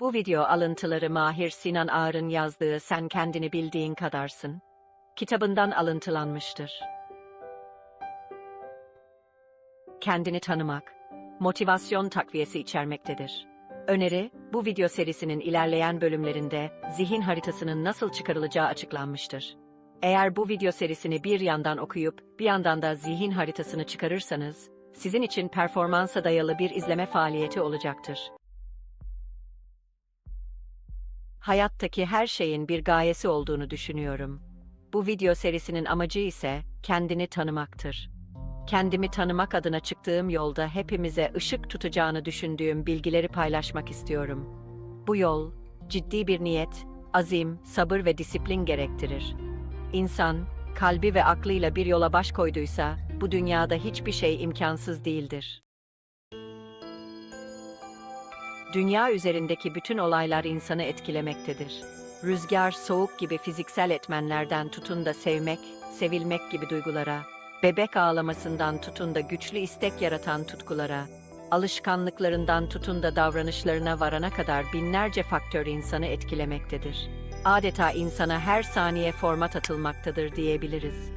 Bu video alıntıları Mahir Sinan Ağar'ın yazdığı Sen Kendini Bildiğin Kadarsın kitabından alıntılanmıştır. Kendini tanımak, motivasyon takviyesi içermektedir. Öneri, bu video serisinin ilerleyen bölümlerinde zihin haritasının nasıl çıkarılacağı açıklanmıştır. Eğer bu video serisini bir yandan okuyup bir yandan da zihin haritasını çıkarırsanız, sizin için performansa dayalı bir izleme faaliyeti olacaktır. Hayattaki her şeyin bir gayesi olduğunu düşünüyorum. Bu video serisinin amacı ise kendini tanımaktır. Kendimi tanımak adına çıktığım yolda hepimize ışık tutacağını düşündüğüm bilgileri paylaşmak istiyorum. Bu yol, ciddi bir niyet, azim, sabır ve disiplin gerektirir. İnsan, kalbi ve aklıyla bir yola baş koyduysa, bu dünyada hiçbir şey imkansız değildir. Dünya üzerindeki bütün olaylar insanı etkilemektedir. Rüzgar, soğuk gibi fiziksel etmenlerden tutun da sevmek, sevilmek gibi duygulara, bebek ağlamasından tutun da güçlü istek yaratan tutkulara, alışkanlıklarından tutun da davranışlarına varana kadar binlerce faktör insanı etkilemektedir. Adeta insana her saniye format atılmaktadır diyebiliriz.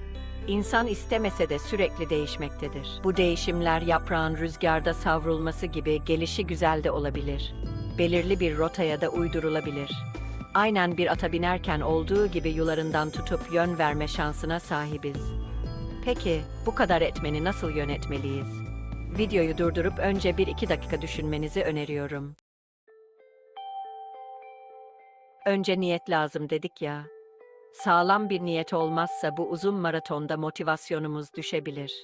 İnsan istemese de sürekli değişmektedir. Bu değişimler yaprağın rüzgarda savrulması gibi gelişi güzel de olabilir. Belirli bir rotaya da uydurulabilir. Aynen bir ata binerken olduğu gibi yularından tutup yön verme şansına sahibiz. Peki, bu kadar etmeni nasıl yönetmeliyiz? Videoyu durdurup önce 1-2 dakika düşünmenizi öneriyorum. Önce niyet lazım dedik ya. Sağlam bir niyet olmazsa bu uzun maratonda motivasyonumuz düşebilir.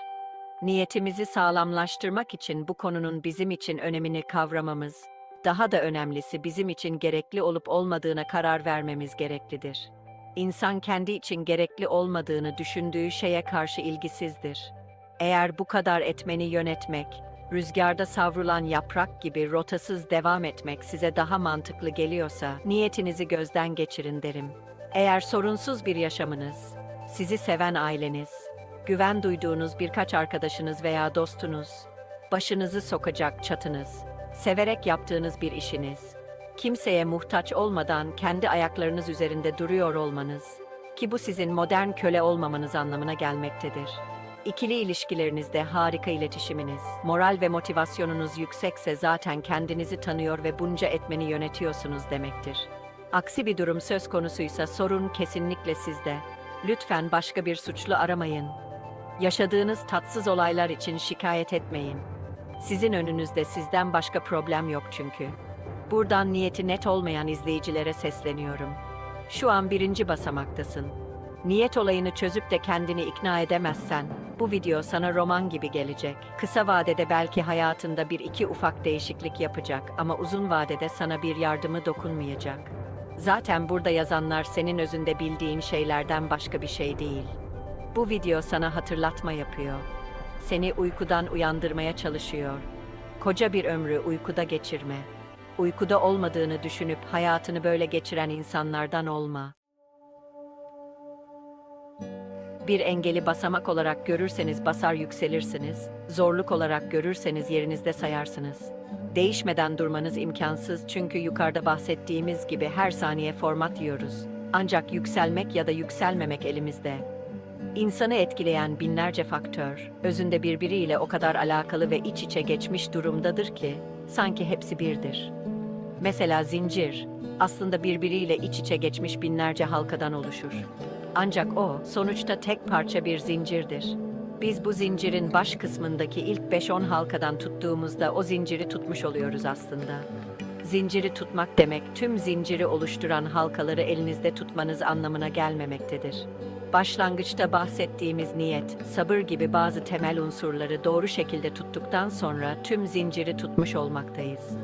Niyetimizi sağlamlaştırmak için bu konunun bizim için önemini kavramamız, daha da önemlisi bizim için gerekli olup olmadığına karar vermemiz gereklidir. İnsan kendi için gerekli olmadığını düşündüğü şeye karşı ilgisizdir. Eğer bu kadar etmeni yönetmek, rüzgarda savrulan yaprak gibi rotasız devam etmek size daha mantıklı geliyorsa, niyetinizi gözden geçirin derim. Eğer sorunsuz bir yaşamınız, sizi seven aileniz, güven duyduğunuz birkaç arkadaşınız veya dostunuz, başınızı sokacak çatınız, severek yaptığınız bir işiniz, kimseye muhtaç olmadan kendi ayaklarınız üzerinde duruyor olmanız, ki bu sizin modern köle olmamanız anlamına gelmektedir. İkili ilişkilerinizde harika iletişiminiz, moral ve motivasyonunuz yüksekse zaten kendinizi tanıyor ve bunca etmeni yönetiyorsunuz demektir. Aksi bir durum söz konusuysa sorun kesinlikle sizde. Lütfen başka bir suçlu aramayın. Yaşadığınız tatsız olaylar için şikayet etmeyin. Sizin önünüzde sizden başka problem yok çünkü. Buradan niyeti net olmayan izleyicilere sesleniyorum. Şu an birinci basamaktasın. Niyet olayını çözüp de kendini ikna edemezsen, bu video sana roman gibi gelecek. Kısa vadede belki hayatında bir iki ufak değişiklik yapacak ama uzun vadede sana bir yardımı dokunmayacak. Zaten burada yazanlar senin özünde bildiğin şeylerden başka bir şey değil. Bu video sana hatırlatma yapıyor. Seni uykudan uyandırmaya çalışıyor. Koca bir ömrü uykuda geçirme. Uykuda olmadığını düşünüp hayatını böyle geçiren insanlardan olma. Bir engeli basamak olarak görürseniz basar yükselirsiniz, zorluk olarak görürseniz yerinizde sayarsınız. Değişmeden durmanız imkansız çünkü yukarıda bahsettiğimiz gibi her saniye format yiyoruz. Ancak yükselmek ya da yükselmemek elimizde. İnsanı etkileyen binlerce faktör, özünde birbiriyle o kadar alakalı ve iç içe geçmiş durumdadır ki, sanki hepsi birdir. Mesela zincir, aslında birbiriyle iç içe geçmiş binlerce halkadan oluşur. Ancak o, sonuçta tek parça bir zincirdir. Biz bu zincirin baş kısmındaki ilk 5-10 halkadan tuttuğumuzda o zinciri tutmuş oluyoruz aslında. Zinciri tutmak demek tüm zinciri oluşturan halkaları elinizde tutmanız anlamına gelmemektedir. Başlangıçta bahsettiğimiz niyet, sabır gibi bazı temel unsurları doğru şekilde tuttuktan sonra tüm zinciri tutmuş olmaktayız.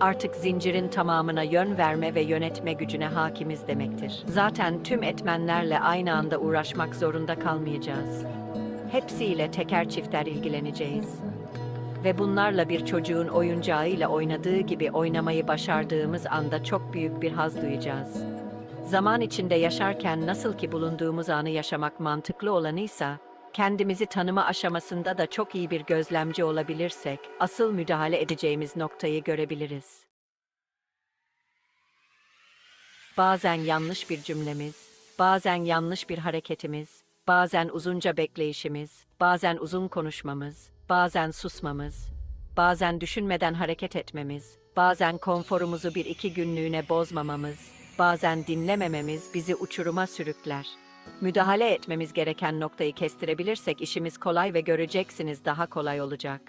Artık zincirin tamamına yön verme ve yönetme gücüne hakimiz demektir. Zaten tüm etmenlerle aynı anda uğraşmak zorunda kalmayacağız. Hepsiyle teker çifter ilgileneceğiz. Ve bunlarla bir çocuğun oyuncağıyla oynadığı gibi oynamayı başardığımız anda çok büyük bir haz duyacağız. Zaman içinde yaşarken nasıl ki bulunduğumuz anı yaşamak mantıklı olanıysa, kendimizi tanıma aşamasında da çok iyi bir gözlemci olabilirsek, asıl müdahale edeceğimiz noktayı görebiliriz. bazen yanlış bir cümlemiz, bazen yanlış bir hareketimiz, bazen uzunca bekleyişimiz, bazen uzun konuşmamız, bazen susmamız, bazen düşünmeden hareket etmemiz, bazen konforumuzu bir iki günlüğüne bozmamamız, bazen dinlemememiz bizi uçuruma sürükler. Müdahale etmemiz gereken noktayı kestirebilirsek işimiz kolay ve göreceksiniz daha kolay olacak.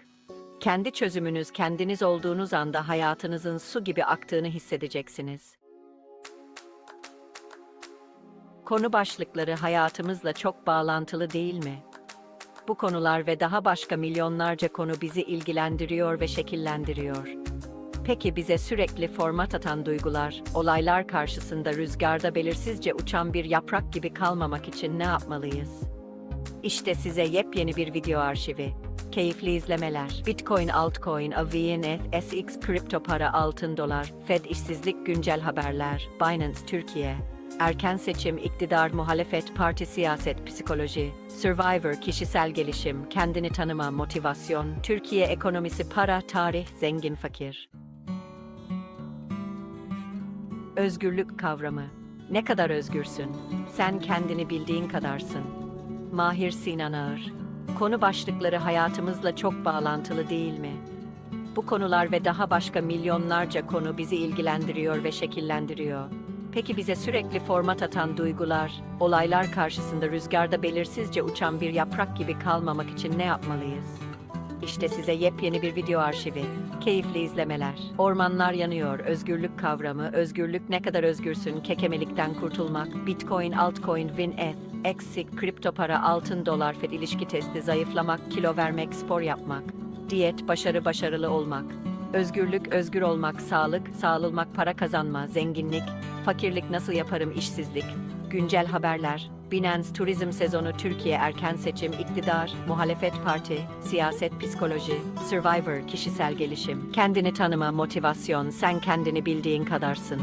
Kendi çözümünüz kendiniz olduğunuz anda hayatınızın su gibi aktığını hissedeceksiniz. Konu başlıkları hayatımızla çok bağlantılı değil mi? Bu konular ve daha başka milyonlarca konu bizi ilgilendiriyor ve şekillendiriyor. Peki bize sürekli format atan duygular, olaylar karşısında rüzgarda belirsizce uçan bir yaprak gibi kalmamak için ne yapmalıyız? İşte size yepyeni bir video arşivi. Keyifli izlemeler. Bitcoin, altcoin, AVN, SX, kripto para, altın dolar, Fed işsizlik, güncel haberler, Binance Türkiye. Erken seçim, iktidar, muhalefet, parti, siyaset, psikoloji, Survivor, kişisel gelişim, kendini tanıma, motivasyon, Türkiye ekonomisi, para, tarih, zengin, fakir. Özgürlük kavramı. Ne kadar özgürsün? Sen kendini bildiğin kadarsın. Mahir Sinan Ağır. Konu başlıkları hayatımızla çok bağlantılı değil mi? Bu konular ve daha başka milyonlarca konu bizi ilgilendiriyor ve şekillendiriyor. Peki bize sürekli format atan duygular, olaylar karşısında rüzgarda belirsizce uçan bir yaprak gibi kalmamak için ne yapmalıyız? İşte size yepyeni bir video arşivi. Keyifli izlemeler. Ormanlar yanıyor. Özgürlük kavramı. Özgürlük ne kadar özgürsün? Kekemelikten kurtulmak. Bitcoin, altcoin, WinEth. Eksik, kripto para, altın, dolar, FED ilişki testi, zayıflamak, kilo vermek, spor yapmak. Diyet, başarı, başarılı olmak. Özgürlük, özgür olmak, sağlık, sağlılmak, para kazanma, zenginlik, fakirlik nasıl yaparım, işsizlik, güncel haberler, Binance turizm sezonu Türkiye erken seçim, iktidar, muhalefet parti, siyaset psikoloji, Survivor kişisel gelişim, kendini tanıma, motivasyon, sen kendini bildiğin kadarsın.